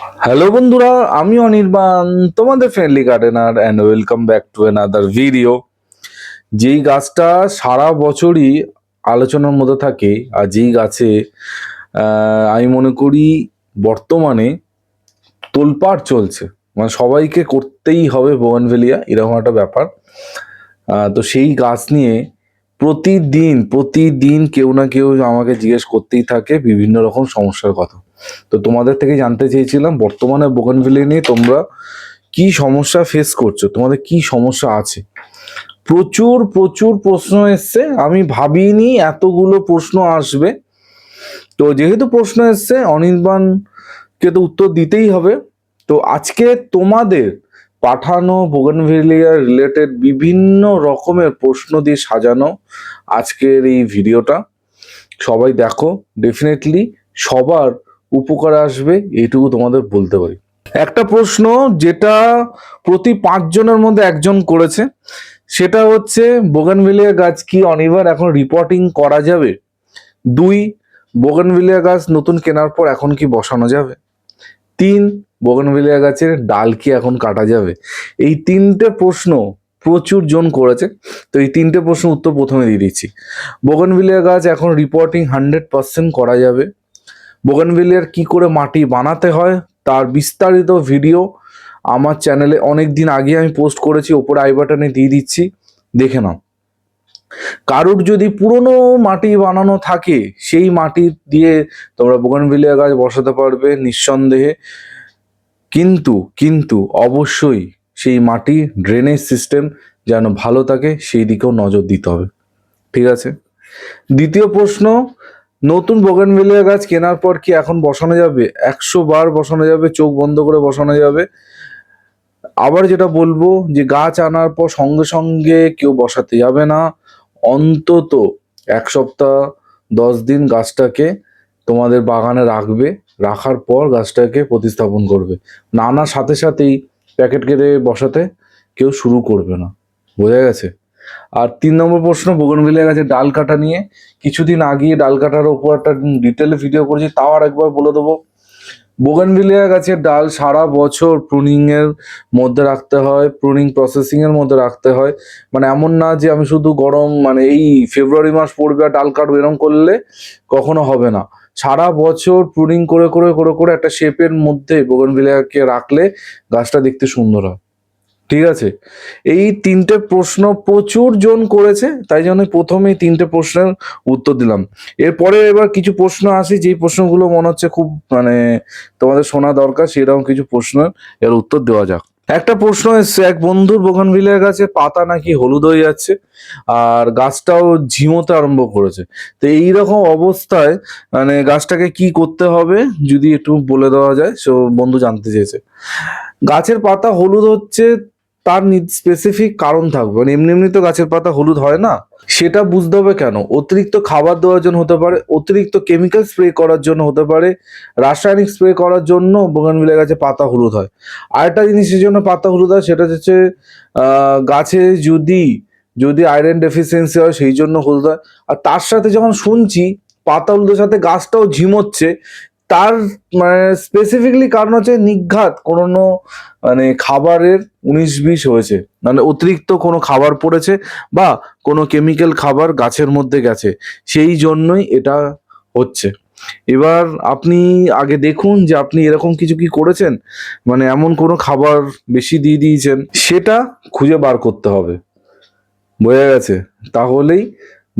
Hello বন্ধুরা, আমি অনির্বাণ, তোমাদের friendly gardener and welcome back to another video যেই গাছটা সারা বছরই আলোচনার মধ্যে থাকে, আর যেই গাছে আমি মনে করি বর্তমানে তোলপাড় চলছে। মানে সবাইকে করতেই হবে বোগানভেলিয়া এরকম একটা ব্যাপার। তো সেই গাছ নিয়ে প্রতিদিন প্রতিদিন কেউ না কেউ আমাকে জিজ্ঞেস করতেই থাকে বিভিন্ন রকম সমস্যার কথা। তো তোমাদের থেকে জানতে চেয়েছিলাম, বর্তমানে বোগানভেলিয়া নিয়ে তোমরা কি সমস্যা ফেস করছ? তোমাদের কি সমস্যা আছে? প্রচুর প্রচুর প্রশ্ন এসছে। আমি ভাবিনি এতগুলো প্রশ্ন আসবে। তো যেহেতু প্রশ্ন এসছে, অনির্বাণকে তো উত্তর দিতেই হবে। তো আজকে তোমাদের পাঠানো বোগানভেলিয়া রিলেটেড বিভিন্ন রকমের প্রশ্ন দিয়ে সাজানো আজকের এই ভিডিওটা। সবাই দেখো ডেফিনেটলি সবার উপকার আসবে, এইটুকু তোমাদের বলতে পারি। একটা প্রশ্ন যেটা প্রতি পাঁচজনের মধ্যে একজন করেছে, সেটা হচ্ছে বোগানভেলিয়া গাছ কি অনিবার এখন রিপোর্টিং করা যাবে? দুই বোগানভেলিয়া গাছ নতুন কেনার পর এখন কি বসানো যাবে? তিন বোগানভেলিয়া গাছের ডাল কি এখন কাটা যাবে? এই তিনটে প্রশ্ন প্রচুর জন করেছে, তো এই তিনটে প্রশ্ন উত্তর প্রথমে দিয়ে দিচ্ছি। বোগানভিলিয়া গাছ এখন রিপোর্টিং হান্ড্রেড পার্সেন্ট করা যাবে। বোগানভিলিয়ার কি করে মাটি বানাতে হয় তার বিস্তারিত ভিডিও আমার চ্যানেলে অনেক দিন আগে আমি পোস্ট করেছি, ওপরে আই বাটনে দিয়ে দিচ্ছি, দেখে নাও। কারুর যদি পুরনো মাটি বানানো থাকে, সেই মাটি দিয়ে তোমরা বোগানভিলিয়া গাছ বসাতে পারবে নিঃসন্দেহে। কিন্তু কিন্তু অবশ্যই সেই মাটি ড্রেনেজ সিস্টেম যেন ভালো থাকে, সেই দিকেও নজর দিতে হবে। ঠিক আছে? দ্বিতীয় প্রশ্ন, নতুন বোগানভেলিয়া গাছ কেনার পর কি এখন বসানো যাবে? একশো বার বসানো যাবে, চোখ বন্ধ করে বসানো যাবে। আবার যেটা বলব যে গাছ আনার পর সঙ্গে সঙ্গে কেউ বসাতে যাবে না। অন্তত এক সপ্তাহ, দশ দিন গাছটাকে তোমাদের বাগানে রাখবে, রাখার পর গাছটাকে প্রতিস্থাপন করবে। নানা সাথে সাথেই প্যাকেট কেটে বসাতে কেউ শুরু করবে না। বোঝা গেছে? আর তিন নম্বর প্রশ্ন বোগনভিলিয়া গাছের ডাল কাটা নিয়ে কিছুদিন আগে ডাল কাটার ওপর একটা ডিটেলে ভিডিও করেছি, তাও আর একবার বলে দেবো। বোগানভিলিয়া গাছের ডাল সারা বছর প্রুনিং এর মধ্যে রাখতে হয় প্রুনিং প্রসেসিং এর মধ্যে রাখতে হয়। মানে এমন না যে আমি শুধু গরম মানে এই ফেব্রুয়ারি মাস পড়বে আর ডাল কাটবো এরম করলে কখনো হবে না। সারা বছর প্রুনিং করে করে করে করে একটা শেপের মধ্যে বোগানভিলিয়াকে রাখলে গাছটা দেখতে সুন্দর হয়। ঠিক আছে? এই তিনটে প্রশ্ন প্রচুর জন করেছে, তাই জন্য প্রথমেই তিনটে প্রশ্নের উত্তর দিলাম। এরপরে এবার কিছু প্রশ্ন আসে, যেই প্রশ্নগুলো মনে হচ্ছে খুব মানে তোমাদের শোনা দরকার, সেরকম কিছু প্রশ্ন এর উত্তর দেওয়া যাক। একটা প্রশ্ন এসছে, এক বন্ধুর বোগানভিলিয়া গাছে পাতা নাকি হলুদ হয়ে যাচ্ছে, আর গাছটাও ঝিমোতে আরম্ভ করেছে। তো এইরকম অবস্থায় মানে গাছটাকে কি করতে হবে, যদি একটু বলে দেওয়া যায়, সো বন্ধু জানতে চেয়েছে। গাছের পাতা হলুদ হচ্ছে তার স্পেসিফিক কারণ থাকবে। মানে এমনি এমনি তো গাছের পাতা হলুদ হয় না। সেটা বুঝতে হবে কেন? অতিরিক্ত খাবার দেওয়ার জন্য হতে পারে, অতিরিক্ত কেমিক্যাল স্প্রে করার জন্য হতে পারে, রাসায়নিক স্প্রে করার জন্য বোগানভিলিয়া গাছে পাতা হলুদ হয়। আরেকটা জিনিসের জন্য পাতা হলুদ হয়, সেটা হচ্ছে গাছে যদি যদি আয়রন ডেফিসিয়েন্সি হয়, সেই জন্য হলুদ হয়। আর তার সাথে যখন শুনছি, পাতা হলুদের সাথে গাছটাও ঝিমোচ্ছে তার মানে স্পেসিফিকলি কারণ হচ্ছে নিঘাত কোনো মানে খাবারের উনিশ বিশ হয়েছে। মানে অতিরিক্ত কোনো খাবার পড়েছে বা কোনো কেমিক্যাল খাবার গাছের মধ্যে গেছে। সেই জন্যই এটা হচ্ছে। এবার আপনি আগে দেখুন যে আপনি এরকম কিছু কি করেছেন? মানে এমন কোনো খাবার বেশি দিয়ে দিয়েছেন? সেটা খুঁজে বার করতে হবে। বোঝা গেছে? তাহলেই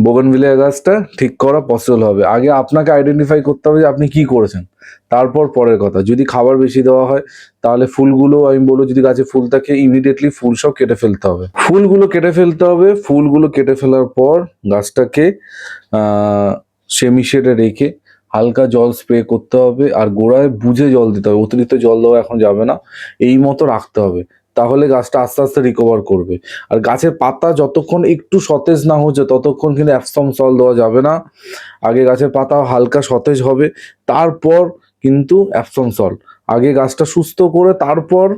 বোগনভিলিয়া গাছটা ঠিক করা পসিবল হবে। আগে আপনাকে আইডেন্টিফাই করতে হবে যে আপনি কি করেছেন। তারপর পরের কথা। যদি খাবার বেশি দেওয়া হয়, তাহলে ফুলগুলো আমি বলব যদি গাছে ফুল থাকে ইমিডিয়েটলি ফুল সব কেটে ফেলতে হবে। ফুলগুলো কেটে ফেলতে হবে। ফুলগুলো কেটে ফেলার পর গাছটাকে সেমি শেডে রেখে হালকা জল স্প্রে করতে হবে। আর গোড়ায় বুঝে জল দিতে হবে। অতিরিক্ত জল দেওয়া এখন যাবে না। এই মতো রাখতে হবে। তাহলে গাছটা আস্তে আস্তে রিকভার করবে। আর গাছের পাতা যতক্ষণ একটু সতেজ না হচ্ছে, ততক্ষণ কিন্তু অ্যাপসম সল দেওয়া যাবে না। আগে গাছের পাতা হালকা সতেজ হবে, তারপর কিন্তু অ্যাপসম সল আগে গাছটা সুস্থ করে তারপর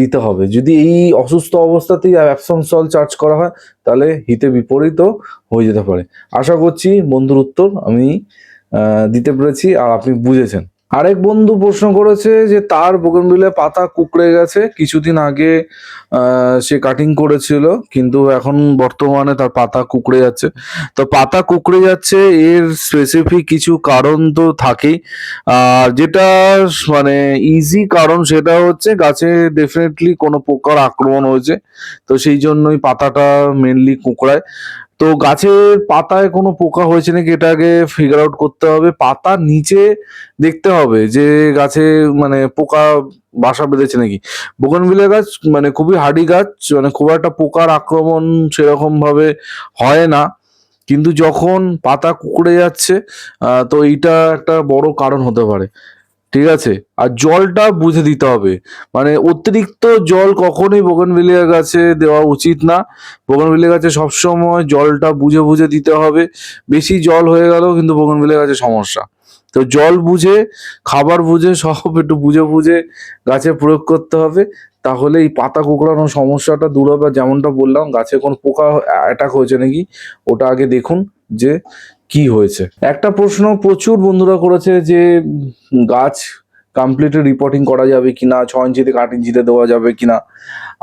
দিতে হবে। যদি এই অসুস্থ অবস্থাতেই অ্যাপসম সল চার্জ করা হয়, তাহলে হিতে বিপরীতও হয়ে যেতে পারে। আশা করছি বন্ধুর উত্তর আমি দিতে পেরেছি আর আপনি বুঝেছেন। আরেক বন্ধু প্রশ্ন করেছে যে তার বোগনভিলে পাতা কুকড়ে গেছে। কিছুদিন আগে সে কাটিং করেছিল, কিন্তু এখন বর্তমানে তার পাতা কুকড়ে যাচ্ছে। তো পাতা কুকড়ে যাচ্ছে, এর স্পেসিফিক কিছু কারণ তো থাকেই। আর যেটা মানে ইজি কারণ সেটা হচ্ছে গাছে ডেফিনেটলি কোনো পোকার আক্রমণ হয়েছে, তো সেই জন্যই পাতাটা মেনলি কুকড়ায়। তো গাছের পাতায় কোনো পোকা হয়েছে নাকি এটা আগে ফিগার আউট করতে হবে। পাতার নিচে দেখতে হবে যে গাছে মানে পোকা বাসা বেঁধেছে নাকি। বোগনভিলে গাছ মানে খুবই হার্ডি গাছ মানে খুব একটা পোকার আক্রমণ সেরকম ভাবে হয় না। কিন্তু যখন পাতা কুকড়ে যাচ্ছে তো এইটা একটা বড় কারণ হতে পারে। ঠিক আছে? আর জলটা বুঝে দিতে হবে। মানে অতিরিক্ত জল কখনোই বোগনভিলিয়া গাছে দেওয়া উচিত না। বোগনভিলিয়া গাছে সবসময় জলটা বুঝে বুঝে দিতে হবে। বেশি জল হয়ে গেলেও কিন্তু বোগনভিলিয়া গাছে সমস্যা। তো জল বুঝে, খাবার বুঝে, সব একটু বুঝে বুঝে গাছে প্রয়োগ করতে হবে। তাহলে এই পাতা কুকড়ানোর সমস্যাটা দূর হবে যেমনটা বললাম, গাছে কোন পোকা অ্যাটাক হয়েছে নাকি, ওটা আগে দেখুন যে কি হয়েছে। একটা প্রশ্ন প্রচুর বন্ধুরা করেছে যে গাছ কমপ্লিটলি রিপোর্টিং করা যাবে কিনা, ছ ইঞ্চি থেকে আট ইঞ্চিতে দেওয়া যাবে কিনা।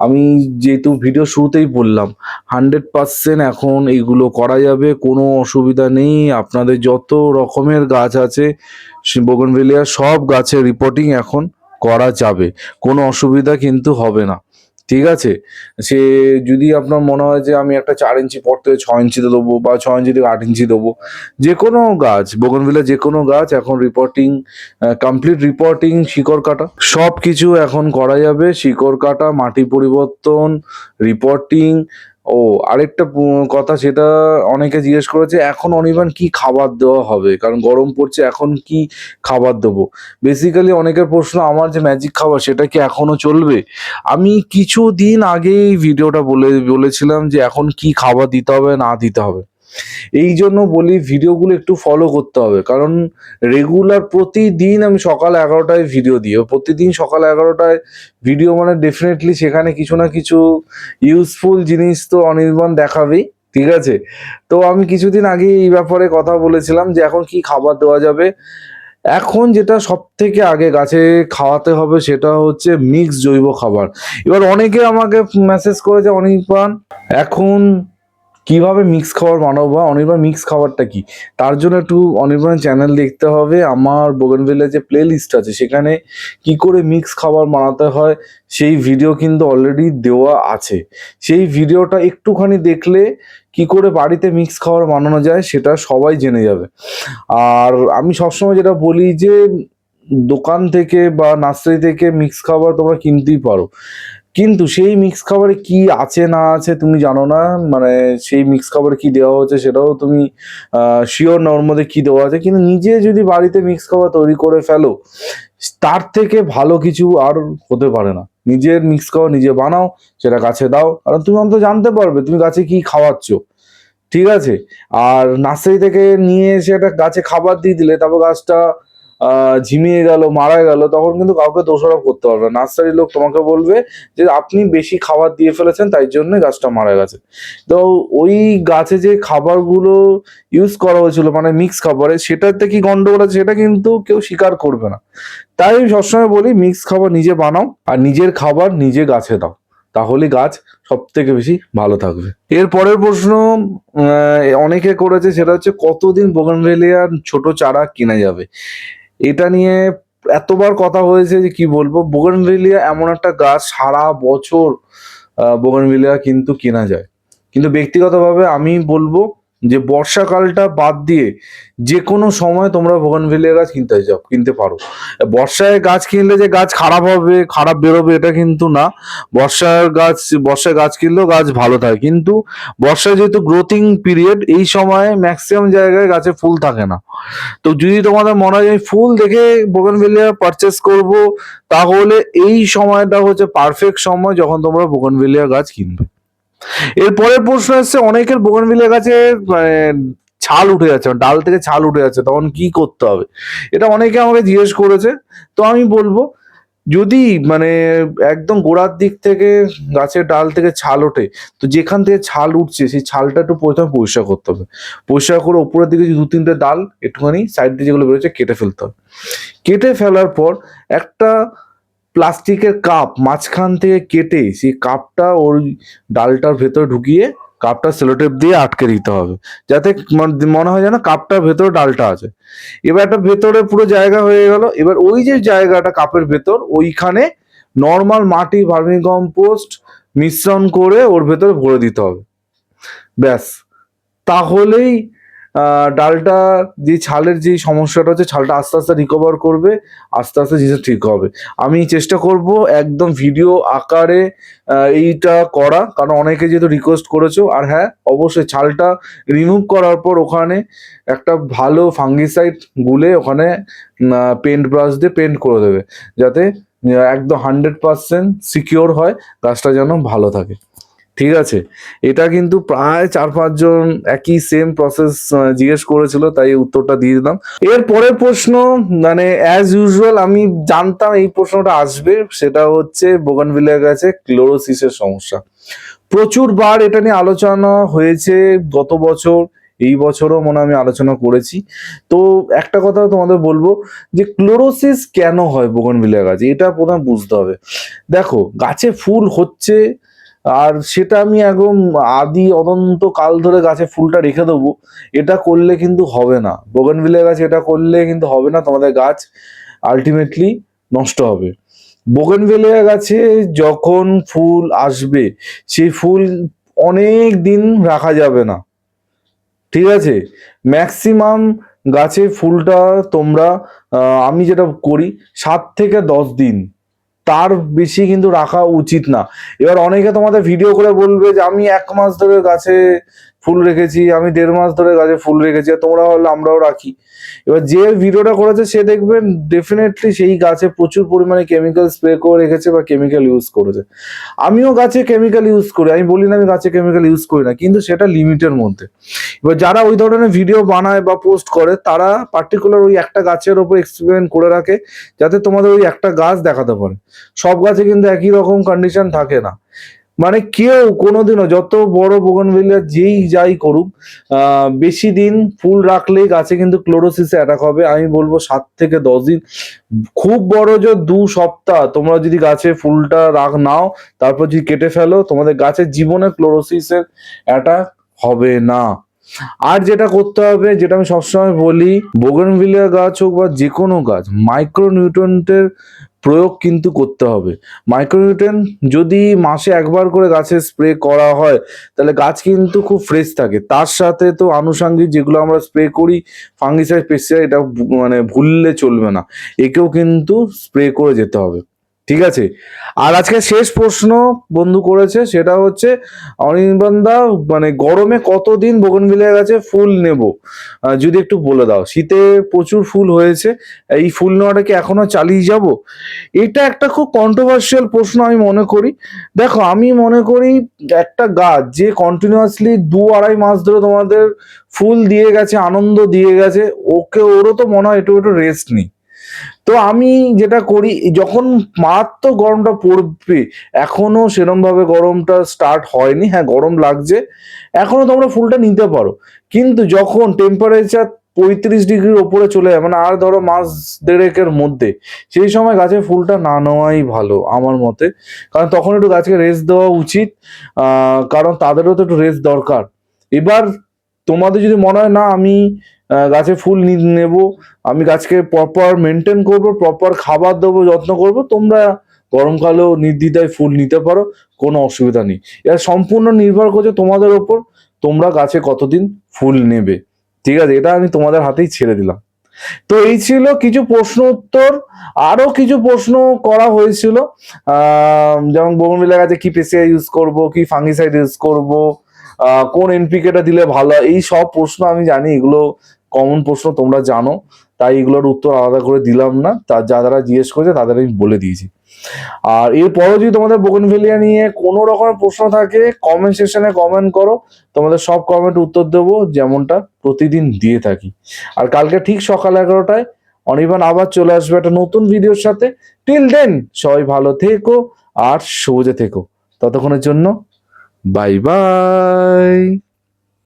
আমি যেহেতু ভিডিও শুরুতেই বললাম হান্ড্রেড পার্সেন্ট এখন এইগুলো করা যাবে, কোনো অসুবিধা নেই। আপনাদের যত রকমের গাছ আছে বোগনভেলিয়া সব গাছের রিপোর্টিং এখন করা যাবে। কোনো অসুবিধা কিন্তু হবে না। ঠিক আছে? সে যদি আপনার মনে হয় যে আমি একটা চার ইঞ্চি পর থেকে ছ ইঞ্চিতে দেবো বা ছ ইঞ্চি থেকে আট ইঞ্চি দেবো, যে কোনো গাছ বোগনভিলা যে কোনো গাছ এখন রিপোর্টিং কমপ্লিট রিপোর্টিং শিকড় কাটা সব কিছু এখন করা যাবে। শিকড় কাটা, মাটি পরিবর্তন রিপোর্টিং ও, আরেকটা কথা সেটা অনেকে জিজ্ঞেস করেছে, এখন অনির্বাণ কি খাবার দেওয়া হবে? কারণ গরম পড়ছে, এখন কি খাবার দেবো? বেসিক্যালি অনেকের প্রশ্ন, আমার যে ম্যাজিক খাবার, সেটা কি এখনও চলবে? আমি কিছু দিন আগেই ভিডিওটা বলে, বলেছিলাম যে এখন কি খাবার দিতে হবে, না দিতে হবে। এই জন্য বলি ভিডিওগুলো একটু ফলো করতে হবে। কারণ রেগুলার প্রতিদিন আমি সকাল এগারোটায় ভিডিও দিই। প্রতিদিন সকাল এগারোটায় ভিডিও মানে ডেফিনেটলি সেখানে কিছু না কিছু ইউজফুল জিনিস তো অনির্বাণ দেখাবেই, ঠিক আছে? তো আমি কিছুদিন আগে এই ব্যাপারে কথা বলেছিলাম যে এখন কি খাবার দেওয়া যাবে। এখন যেটা সব থেকে আগে গাছে খাওয়াতে হবে সেটা হচ্ছে মিক্স জৈব খাবার। এবার অনেকে আমাকে মেসেজ করেছে, অনির্বাণ, এখন কীভাবে মিক্স খাবার বানাবো বা অনির্বাণ মিক্স খাবারটা কি? তার জন্য একটু অনির্বাণ চ্যানেল দেখতে হবে। আমার বোগেনভিলের যে প্লে লিস্ট আছে, সেখানে কি করে মিক্স খাবার বানাতে হয়, সেই ভিডিও কিন্তু অলরেডি দেওয়া আছে। সেই ভিডিওটা একটুখানি দেখলে কি করে বাড়িতে মিক্স খাবার বানানো যায়, সেটা সবাই জেনে যাবে। আর আমি সবসময় যেটা বলি যে, দোকান থেকে বা নার্সারি থেকে মিক্স খাবার তোমরা কিনতেই পারো। কিন্তু সেই মিক্স খাবারে কি আছে, না আছে তুমি জানো না? মানে সেই মিক্স খাবারে কি দেওয়া হচ্ছে সেটাও তুমি শিওর নর মধ্যে কি দেওয়া আছে? কিন্তু নিজে যদি বাড়িতে মিক্স খাবার তৈরি করে ফেলো, তার থেকে ভালো কিছু আর হতে পারে না। নিজের মিক্স খাবার নিজে বানাও, সেটা গাছে দাও। কারণ তুমি অন্তত জানতে পারবে তুমি গাছে কি খাওয়াচ্ছ। ঠিক আছে? আর নার্সারি থেকে নিয়ে এসে একটা গাছে খাবার দিয়ে দিলে, তারপর গাছটা ঝিমিয়ে গেল, মারা গেল, তখন কিন্তু কাউকে দোষারোপ করতে পারবে নার্সারি লোক তোমাকে বলবে যে, আপনি বেশি খাবার দিয়ে ফেলেছেন, তাই জন্য গাছটা মারা গেছে। তো ওই গাছে যে খাবারগুলো ইউজ করা হয়েছিল মানে মিক্স খাবারে, সেটাতে কি গন্ডগোল আছে? সেটা কিন্তু কেউ স্বীকার করবে না। তাই আমি সবসময় বলি মিক্স খাবার নিজে বানাও, আর নিজের খাবার নিজে গাছে দাও। তাহলে গাছ সব থেকে বেশি ভালো থাকবে। এর পরের প্রশ্ন অনেকে করেছে, সেটা হচ্ছে, কতদিন বোগানভেলিয়ার ছোট চারা কিনা যাবে? এটা নিয়ে এতবার কথা হয়েছে যে কি বলব, বোগানভেলিয়া এমন একটা গাছ সারা বছর বোগানভেলিয়া কিন্তু কেনা যায়। কিন্তু ব্যক্তিগতভাবে আমি বলব যে বর্ষাকালটা বাদ দিয়ে যে কোনো সময় তোমরা বোগানভেলিয়া গাছ কিনতে যাও, কিনতে পারো। বর্ষায় গাছ কিনলে যে গাছ খারাপ হবে, খারাপ বেরোবে এটা কিন্তু না। বর্ষার গাছ, বর্ষায় গাছ কিনলেও গাছ ভালো থাকে। কিন্তু বর্ষায় যেহেতু গ্রোথিং পিরিয়ড এই সময় ম্যাক্সিমাম জায়গায় গাছে ফুল থাকে না। তো যদি তোমাদের মনে হয় ফুল দেখে বোগনভেলিয়া পারচেস করব, তাহলে এই সময়টা হচ্ছে পারফেক্ট সময় যখন তোমরা বোগনভেলিয়া গাছ কিনবে। এর পরের প্রশ্ন এসছে অনেকের বোগনভেলিয়া কাছে মানে ছাল উঠে যাচ্ছে মানে ডাল থেকে ছাল উঠে যাচ্ছে, তখন কি করতে হবে? এটা অনেকে আমাকে জিজ্ঞেস করেছে, তো আমি বলব, যদি মানে একদম গোড়ার দিক থেকে গাছের ডাল থেকে ছাল ওঠে, তো যেখান থেকে ছাল উঠছে, সেই ছালটা একটু প্রথমে পরিষ্কার করতে হবে। পরিষ্কার করে উপরের দিকে দু তিনটে ডাল, একটুখানি সাইড দিয়ে যেগুলো বেরোচ্ছে, কেটে ফেলতে হবে। কেটে ফেলার পর একটা প্লাস্টিকের কাপ মাঝখান থেকে কেটে সেই কাপটা ওই ডালটার ভেতরে ঢুকিয়ে কাপটা সেলোটেপ দিয়ে আটকে দিতে হবে। যাতে মন- হয় যেন কাপটার ভেতরে ডালটা আছে। এবার একটা ভেতরে পুরো জায়গা হয়ে গেল। এবার ওই যে জায়গাটা কাপের ভেতর, ওইখানে নর্মাল মাটি ভার্মি কম্পোস্ট মিশ্রণ করে ওর ভেতরে ভরে দিতে হবে। ব্যাস। তাহলেই ডালটা যে ছালের যে সমস্যাটা হচ্ছে, ছালটা আস্তে আস্তে রিকভার করবে, আস্তে আস্তে জিনিসটা ঠিক হবে। আমি চেষ্টা করব একদম ভিডিও আকারে এইটা করা, কারণ অনেকে যেহেতু রিকোয়েস্ট করেছ, আর হ্যাঁ অবশ্যই ছালটা রিমুভ করার পর ওখানে একটা ভালো ফাঙ্গিসাইড গুলে ওখানে পেন্ট ব্রাশ দিয়ে পেন্ট করে দেবে, যাতে একদম হান্ড্রেড পার্সেন্ট সিকিওর হয়, গাছটা যেন ভালো থাকে। ঠিক আছে? এটা কিন্তু প্রায় চার পাঁচজন একই সেম প্রসেস জিজ্ঞেস করেছিল, তাই উত্তরটা দিয়ে দিলাম। এর পরের প্রশ্ন মানে অ্যাজ ইউজুয়াল আমি জানতাম এই প্রশ্নটা আসবে, সেটা হচ্ছে বোগানভিলিয়া কাছে ক্লোরোসিসের সমস্যা। প্রচুর বার এটা নিয়ে আলোচনা হয়েছে গত বছর, এই বছরও মনে আমি আলোচনা করেছি। তো একটা কথা তোমাদের বলব যে ক্লোরোসিস কেন হয় বোগানভিলিয়া গাছে এটা প্রথমে বুঝতে হবে। দেখো, গাছে ফুল হচ্ছে আর সেটা আমি একদম আদি অনন্ত কাল ধরে গাছে ফুলটা রেখে দেবো। এটা করলে কিন্তু হবে না। বোগানভিলিয়া গাছ এটা করলে কিন্তু হবে না। তোমাদের গাছ আলটিমেটলি নষ্ট হবে। বোগানভিলিয়া গাছে যখন ফুল আসবে, সেই ফুল অনেক দিন রাখা যাবে না। ঠিক আছে? ম্যাক্সিমাম গাছে ফুলটা তোমরা আমি যেটা করি, সাত থেকে দশ দিন। তার বেশি কিন্তু রাখা উচিত না। এবার অনেকে তোমাদের ভিডিও করে বলবে যে, আমি এক মাস ধরে গাছে ফুল রেখেছি, আমি দেড় মাস ধরে গাছে ফুল রেখেছি, আর তোমরা হলে আমরাও রাখি। এবার যে ভিডিওটা করেছে সে দেখবেন ডেফিনেটলি সেই গাছে প্রচুর পরিমাণে কেমিক্যাল স্প্রে করে রেখেছে বা কেমিক্যাল ইউজ করেছে। আমিও গাছে কেমিক্যাল ইউজ করি, আমি বলি না আমি গাছে কেমিক্যাল ইউজ করি না, কিন্তু সেটা লিমিটের মধ্যে। এবার যারা ওই ধরনের ভিডিও বানায় বা পোস্ট করে, তারা পার্টিকুলার ওই একটা গাছের ওপর এক্সপেরিমেন্ট করে রাখে, যাতে তোমাদের ওই একটা গাছ দেখাতে পারে। সব গাছে কিন্তু একই রকম কন্ডিশন থাকে না। মানে কেউ কোনোদিনও যত বড় বোগনভিলিয়া যেই যাই করুক বেশি দিন ফুল রাখলেই গাছে কিন্তু ক্লোরোসিসে অ্যাটাক হবে। আমি বলব সাত থেকে দশ দিন। খুব বড় যে দু সপ্তাহ তোমরা যদি গাছে ফুলটা রাখ নাও, তারপর যদি কেটে ফেলো, তোমাদের গাছের জীবনে ক্লোরোসিসের অ্যাটাক হবে না। আর যেটা করতে হবে, যেটা আমি সবসময় বলি বোগনভিলিয়া গাছ হোক বা যে কোনো গাছ মাইক্রোনিউট্রেন্টের প্রয়োগ কিন্তু করতে হবে। মাইক্রোনিউট্রেন যদি মাসে একবার করে গাছে স্প্রে করা হয়, তাহলে গাছ কিন্তু খুব ফ্রেশ থাকে। তার সাথে তো আনুষঙ্গিক যেগুলো আমরা স্প্রে করি, ফাঙ্গিসাইড, পেস্টিসাইড, এটা মানে ভুললে চলবে না। একেও কিন্তু স্প্রে করে যেতে হবে। ঠিক আছে? আর আজকে শেষ প্রশ্ন বন্ধু করেছে, সেটা হচ্ছে অনির্বাণদা মানে গরমে কতদিন বোগনভিলিয়া গাছে ফুল নেব? যদি একটু বলে দাও। শীতে প্রচুর ফুল হয়েছে, এই ফুল নেওয়াটা কি এখনও চালিয়ে যাব? এটা একটা খুব কন্ট্রোভার্সিয়াল প্রশ্ন আমি মনে করি। দেখো, আমি মনে করি একটা গাছ যে কন্টিনিউয়াসলি দু আড়াই মাস ধরে তোমাদের ফুল দিয়ে গেছে, আনন্দ দিয়ে গেছে, ওকে, ওরও তো মনে হয় একটু একটু রেস্ট নেই। তো আমি যেটা করি, যখন মারাত্মক গরমটা পড়বে, এখনও সেরম ভাবে গরমটা স্টার্ট হয়নি। হ্যাঁ গরম লাগছে, এখনও তোমরা ফুলটা নিতে পারো। কিন্তু যখন টেম্পারেচার পঁয়ত্রিশ ডিগ্রির ওপরে চলে যায় মানে আর ধরো মাস দেড়েকের মধ্যে, সেই সময় গাছের ফুলটা না নেওয়াই ভালো আমার মতে। কারণ তখন একটু গাছকে রেস্ট দেওয়া উচিত কারণ তাদেরও তো একটু রেস্ট দরকার। এবার তোমাদের যদি মনে হয়, না, আমি গাছে ফুল নেব। আমি গাছকে প্রপার মেনটেন করব প্রপার খাবার দেবো, যত্ন করব। তোমরা গরমকালেও নির্দ্বিধায় ফুল নিতে পারো, কোনো অসুবিধা নেই। এটা সম্পূর্ণ নির্ভর করছে তোমাদের ওপর, তোমরা গাছে কতদিন ফুল নেবে। ঠিক আছে, এটা আমি তোমাদের হাতেই ছেড়ে দিলাম। তো এই ছিল কিছু প্রশ্ন উত্তর, আরও কিছু প্রশ্ন করা হয়েছিল। যেমন বোগনভিলা গাছে কি পেসিআই ইউজ করব, কি ফাঙ্গিসাইড ইউজ করব কোন এনপিকেটা দিলে ভালো এই সব প্রশ্ন আমি জানি, এগুলো কমন প্রশ্ন তোমরা জানো, তাই এগুলোর উত্তর আলাদা করে দিলাম না, তা যা যারা জিজ্ঞেস করেছে তাদের আমি বলে দিয়েছি। আর এরপরও যদি তোমাদের বোগনভেলিয়া নিয়ে কোনো রকমের প্রশ্ন থাকে কমেন্ট সেকশনে কমেন্ট করো, তোমাদের সব কমেন্ট উত্তর দেবো, যেমনটা প্রতিদিন দিয়ে থাকি। আর কালকে ঠিক সকাল এগারোটায় অনির্বাণ আবার চলে আসবে একটা নতুন ভিডিওর সাথে। টিল দেন সবাই ভালো থেকো আর সবুজে থেকো। ততক্ষণের জন্য বাই বাই